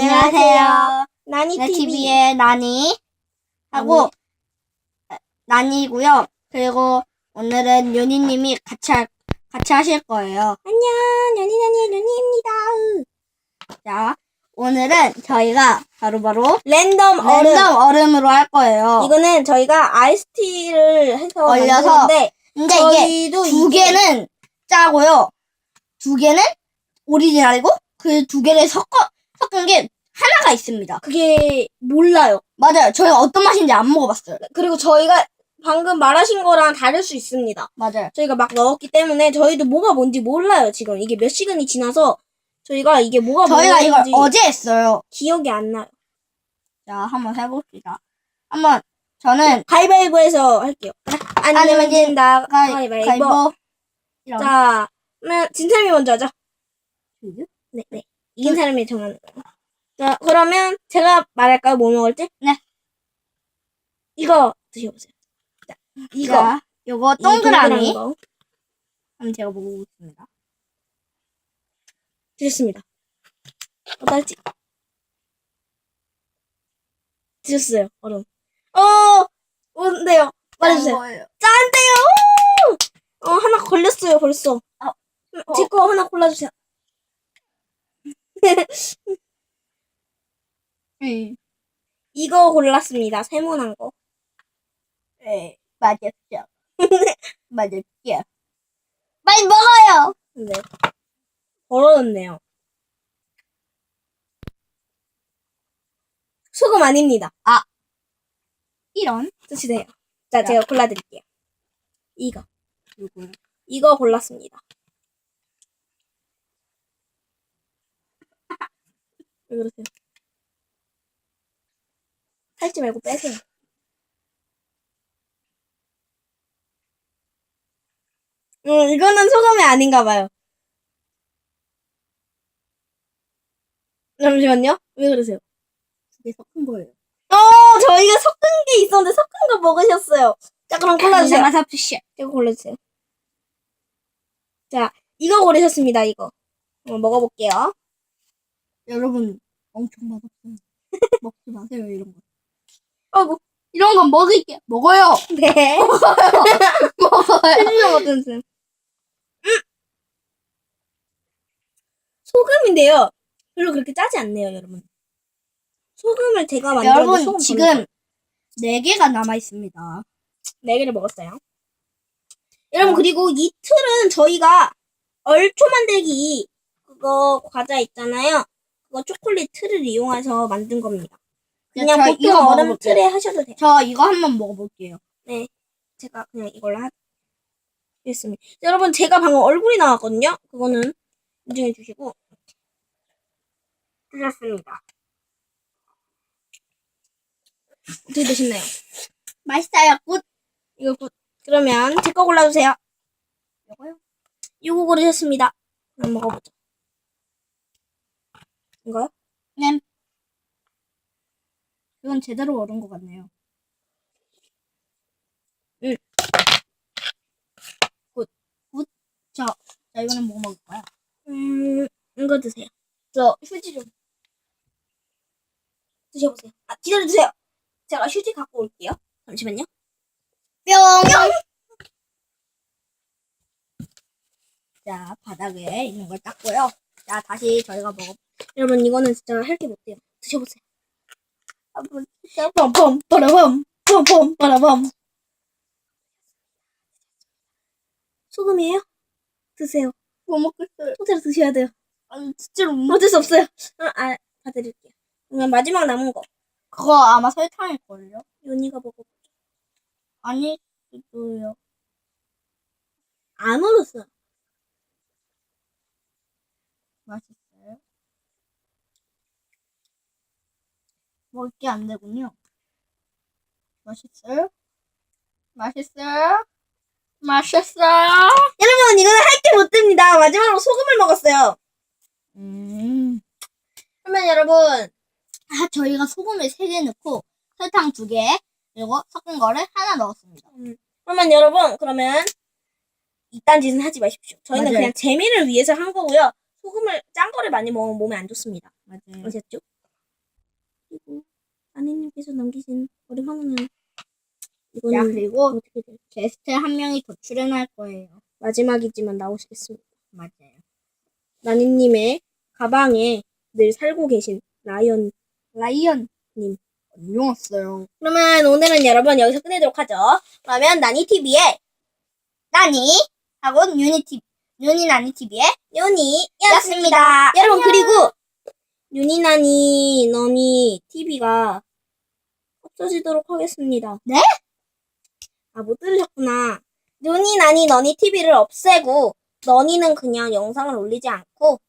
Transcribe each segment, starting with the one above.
안녕하세요. 나니 TV. TV의 나니 하고 나니고요. 그리고 오늘은 윤희님이 같이 할- 같이 하실 거예요. 안녕, 연희 나니 연희입니다. 자, 오늘은 저희가 바로바로 랜덤 얼음. 랜덤 얼음으로 할 거예요. 이거는 저희가 아이스티를 해서 얼려서 만드는데 근데 이게 저희도 두 이게- 개는 짜고요. 두 개는 오리지널이고 그 두 개를 섞어 섞은 게 하나가 있습니다. 그게 몰라요. 맞아요. 저희가 어떤 맛인지 안 먹어봤어요. 그리고 저희가 방금 말하신 거랑 다를 수 있습니다. 맞아요. 저희가 막 넣었기 때문에 저희도 뭐가 뭔지 몰라요. 지금 이게 몇 시간이 지나서 저희가 이게 뭐가 저희가 이걸 뭔지 어제 했어요. 기억이 안 나요. 자, 한번 해봅시다. 한번 저는 가위바위보해서 할게요. 안 아니, 내면 아니, 진다. 가위- 가위바위보. 가위바위보. 이런. 자, 그러면 진 사람이 먼저 하죠. 네, 네. 이긴 사람이 정하는 거예요. 자, 그러면 제가 말할까요? 뭐 먹을지? 네. 이거 드셔보세요. 자, 이거. 자, 요거 이 동그라미. 동그란 거 한번 제가 먹어보겠습니다. 드셨습니다. 어떨지? 드셨어요, 얼음. 어, 뭔데요? 말해주세요. 짠데요! 어, 하나 걸렸어요, 벌써. 어. 제거 하나 골라주세요. 음, 이거 골랐습니다, 세모난 거. 네, 맛있죠. 맛있죠. 많이 먹어요. 네. 벌어졌네요. 소금 아닙니다. 이런. 드시세요. 자, 제가 골라드릴게요. 이거. 요거. 이거 골랐습니다. 왜 그러세요? 살지 말고 빼세요. 음, 이거는 소금이 아닌가 봐요. 잠시만요. 왜 그러세요? 두개 섞은 거예요. 어, 저희가 섞은 게 있었는데 섞은 거 먹으셨어요. 자, 그럼 골라주세요. 마사피시. 이거 골라주세요. 자, 이거 고르셨습니다, 이거. 한번 먹어볼게요. 여러분, 엄청 맛없어요. 먹지 마세요, 이런 거. 어구, 이런 건 먹을게. 먹어요. 네. 먹어요. 해주셔 어떠세요? 음! 소금인데요. 별로 그렇게 짜지 않네요, 여러분. 소금을 제가 만들어서 여러분, 소금 지금 네 개가 남아 있습니다. 네 개를 먹었어요. 여러분, 그리고 이 틀은 저희가 얼초 만들기 그거 과자 있잖아요. 그거 초콜릿 틀을 이용해서 만든 겁니다. 그냥 저 보통 이거 얼음 먹어볼게요. 틀에 하셔도 돼요. 저 이거 한번 먹어볼게요. 네. 제가 그냥 이걸로 하겠습니다. 여러분, 제가 방금 얼굴이 나왔거든요? 그거는 인정해 주시고. 드셨습니다. 어떻게 드셨나요? 맛있어요. 굿. 이거 굿. 그러면 제 거 골라주세요. 이거요? 이거 고르셨습니다. 한번 먹어보죠. 이거요? 네. 이건 제대로 얼은 것 같네요. 응. 굿. 굿. 자, 자 이거는 뭐 먹을 거야? 음, 이거 드세요. 저 휴지 좀. 드셔보세요. 아, 기다려주세요. 제가 휴지 갖고 올게요. 잠시만요. 뿅. 자, 바닥에 있는 걸 닦고요. 자, 다시 저희가 먹어. 여러분, 이거는 진짜 할 게 못돼요. 드셔보세요. 한번 pompom빠라밤 pompom빠라밤 소금이에요? 드세요. 뭐 먹겠어요? 통째로 드셔야 돼요. 아니, 진짜로 못 먹. 어쩔 수 없어요. 아, 아, 봐드릴게요. 그러면 마지막 남은 거. 그거 아마 설탕일걸요? 윤희가 먹어. 아니, 그거요. 안 얼었어요. 맛있어요? 먹을 게 안 되군요. 맛있어요? 맛있어요? 맛있어요? 여러분, 이거는 할 게 못 됩니다. 마지막으로 소금을 먹었어요. 음. 그러면 여러분, 아, 저희가 소금을 3개 넣고 설탕 2개 그리고 섞은 거를 하나 넣었습니다. 그러면 여러분, 그러면 이딴 짓은 하지 마십시오. 저희는 맞아요. 그냥 재미를 위해서 한 거고요. 소금을 짠 거를 많이 먹으면 몸에 안 좋습니다. 맞아요. 아셨죠? 그리고 아내님께서 남기신 우리 황은 야, 이거는 그리고 어떻게 돼? 게스트 한 명이 더 출연할 거예요. 마지막이지만 나오시겠습니다. 맞아요. 나니님의 가방에 늘 살고 계신 라이언. 라이언 님. 안녕하세요. 그러면 오늘은 여러분 여기서 끝내도록 하죠. 그러면 나니TV의 나니 하고 유니티 유니 나니 TV의 윤이였습니다. 여러분 그리고 윤이나니 너니 TV가 없어지도록 하겠습니다. 네? 아 못 들으셨구나. 윤이나니 너니 TV를 없애고 너니는 그냥 영상을 올리지 않고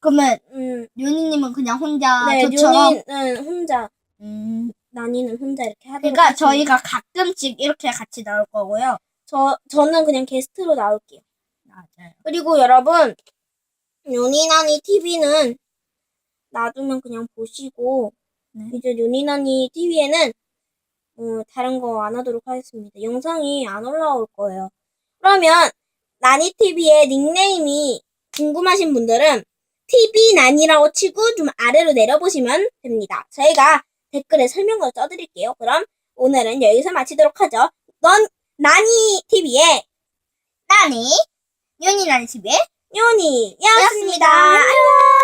그러면 음, 유니님은 그냥 혼자 네, 아, 저처럼 윤이는 혼자 음, 나니는 혼자 이렇게 하도록 그러니까 하겠습니다. 저희가 가끔씩 이렇게 같이 나올 거고요. 저 저는 그냥 게스트로 나올게요. 맞아요. 그리고 여러분 윤이나니 TV는 놔두면 그냥 보시고 네. 이제 윤이나니 TV에는 어, 다른 거 안 하도록 하겠습니다. 영상이 안 올라올 거예요. 그러면 나니 TV의 닉네임이 궁금하신 분들은 TV 난이라고 치고 좀 아래로 내려보시면 됩니다. 저희가 댓글에 설명을 써드릴게요. 그럼 오늘은 여기서 마치도록 하죠. 넌 나니 TV의 나니 유니 나니 TV의 윤이였습니다. 였습니다. 안녕.